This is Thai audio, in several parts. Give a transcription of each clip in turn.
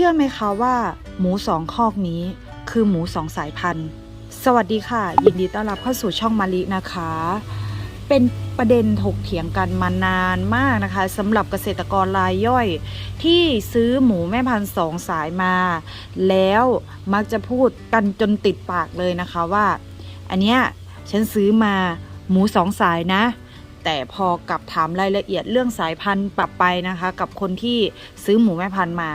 ชื่อไหมคะว่า หมูสองคอกนี้ คือหมูสองสายพันธุ์ สวัสดีค่ะ ยินดีต้อนรับเข้าสู่ช่องมาลินะคะ เป็นประเด็นถกเถียงกันมานานมากนะคะสำหรับเกษตรกรรายย่อย ที่ซื้อหมูแม่พันธุ์สองสายมา แล้วมักจะพูดกันจนติดปากเลยนะคะว่า อันเนี้ยฉันซื้อมาหมูสองสายนะแต่พอกลับถามรายละเอียดเรื่องสายพันธุ์ปรับไปนะคะ กับคนที่ซื้อหมูแม่พันธุ์มา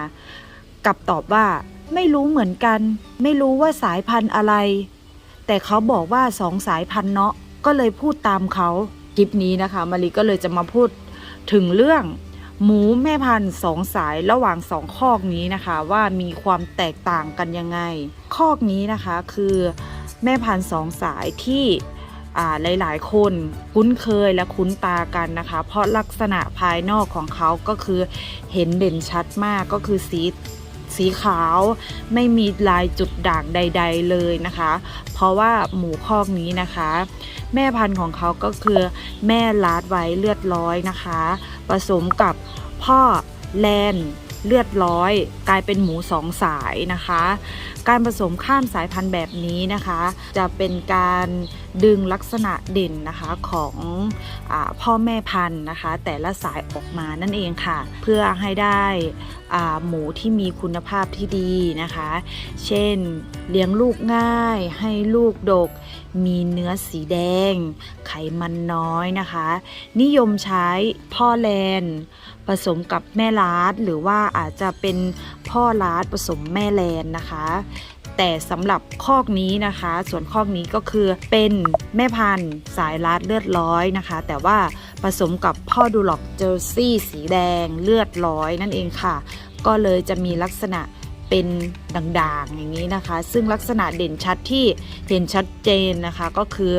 กลับตอบว่า ไม่รู้เหมือนกัน ไม่รู้ว่าสายพันธุ์อะไร แต่เขาบอกว่าสองสายพันธุ์เนาะก็เลยพูดตามเขาคลิปนี้นะคะมารีก็เลยจะมาพูดถึงเรื่องหมูแม่พันธุ์สองสายระหว่างสองคอกนี้นะคะ ว่ามีความแตกต่างกันยังไง คอกนี้นะคะคือแม่พันธุ์สองสายที่อ่าหลายๆ คนคุ้นเคยและคุ้นตากันนะคะ เพราะลักษณะภายนอกของเขาก็คือเห็นเด่นชัดมากก็คือสี สีขาว ไม่มีลายจุดด่างใด ๆเลยนะคะ เพราะว่าหมูคอกนี้นะคะ แม่พันธุ์ของเขาก็คือแม่ลาดไว้เลือดร้อยนะคะ ผสมกับพ่อแลน เลือดร้อย กลายเป็นหมูสองสายนะคะ การผสมข้ามสายพันธุ์แบบนี้นะคะ จะเป็นการดึงลักษณะเด่นนะคะของอพ่อแม่พันธุ์นะคะ แต่ละสายออกมานั่นเองค่ะ เพื่อให้ได้หมูที่มีคุณภาพที่ดีนะคะ เช่นเลี้ยงลูกง่าย ให้ลูกดก มีเนื้อสีแดง ไขมันน้อยนะคะ นิยมใช้พ่อแลน ผสมกับแม่ลาดหรือว่าอาจจะเป็นพ่อลาดผสมแม่แลนนะคะ แต่สำหรับคอกนี้นะคะ ส่วนคอกนี้ก็คือเป็นแม่พันธุ์สายลาดเลือดร้อยนะคะ แต่ว่าผสมกับพ่อดูล็อกเจอร์ซี่สีแดงเลือดร้อยนั่นเองค่ะ ก็เลยจะมีลักษณะเป็นด่างๆอย่างนี้นะคะ ซึ่งลักษณะเด่นชัดที่เห็นชัดเจนนะคะก็คือ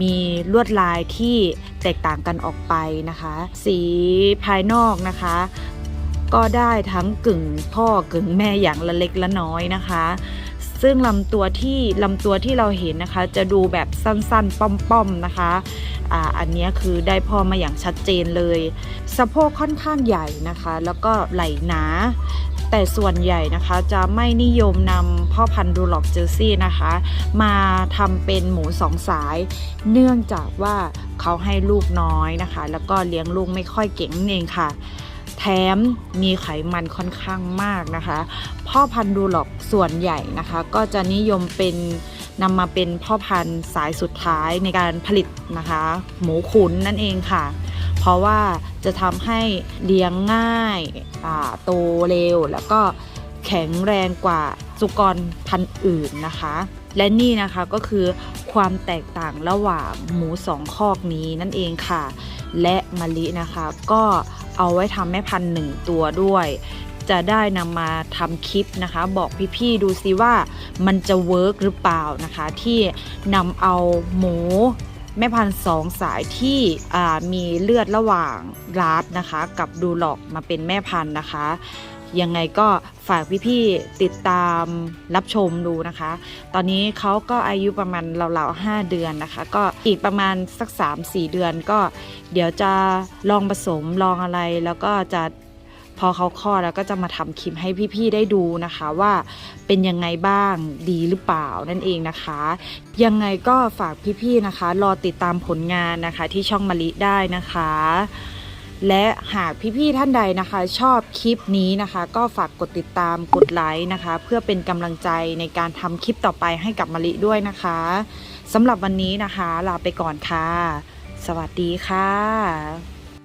มีลวดลายที่แตกต่างกันออกไปนะคะ สีภายนอกนะคะ ก็ได้ทั้งกึ่งพ่อกึ่งแม่อย่างละเล็กละน้อยนะคะ ซึ่งลำตัวที่ลำตัวที่เราเห็นนะคะ จะดูแบบสั้นๆป้อมๆนะคะอ่าอันนี้คือได้พ่อมาอย่างชัดเจนเลย สะโพกค่อนข้างใหญ่นะคะ แล้วก็ไหล่หนา แต่ส่วนใหญ่นะคะจะไม่นิยมนำพ่อพันธุ์ดูล็อกเจอร์ซี่นะคะ มาทำเป็นหมูสองสาย เนื่องจากว่าเขาให้ลูกน้อยนะคะ แล้วก็เลี้ยงลูกไม่ค่อยเก่งนั่นเองค่ะ แถมมีไขมันค่อนข้างมากนะคะ พ่อพันธุ์ดูหลอกส่วนใหญ่นะคะ ก็จะนิยมเป็นนำมาเป็นพ่อพันธุ์สายสุดท้ายในการผลิตนะคะ หมูขุนนั่นเองค่ะ ราะว่าจะทำให้เลี้ยงง่ายโตเร็ว แล้วก็แข็งแรงกว่าสุกรพันธุ์อื่นนะคะ และนี่นะคะก็คือความแตกต่างระหว่างหมูสองคอกนี้นั่นเองค่ะ และมะลินะคะ ก็เอาไว้ทำแม่พันธุ์หนึ่งตัวด้วย จะได้นำมาทำคลิปนะคะ บอกพี่ๆดูซิว่ามันจะเวิร์กหรือเปล่านะคะ ที่นำเอาหมู แม่พันธุ์สองสายที่มีเลือดระหว่างลาดนะคะ กับดูหลอกมาเป็นแม่พันธุ์นะคะ ยังไงก็ฝากพี่ๆติดตามรับชมดูนะคะ ตอนนี้เขาก็อายุประมาณราวๆ5เดือนนะคะ ก็อีกประมาณสัก 3-4 เดือนก็เดี๋ยวจะลองผสมลองอะไรแล้วก็จะ พอเขาคลอดแล้วก็จะมาทำคลิปให้พี่ๆได้ดูนะคะว่าเป็นยังไงบ้างดีหรือเปล่านั่นเองนะคะ ยังไงก็ฝากพี่ๆนะคะ รอติดตามผลงานนะคะที่ช่องมะลิได้นะคะและหากพี่ๆท่านใดนะคะ ชอบคลิปนี้นะคะ ก็ฝากกดติดตามกดไลค์นะคะ เพื่อเป็นกำลังใจในการทำคลิปต่อไปให้กับมะลิด้วยนะคะสำหรับวันนี้นะคะ ลาไปก่อนค่ะ สวัสดีค่ะ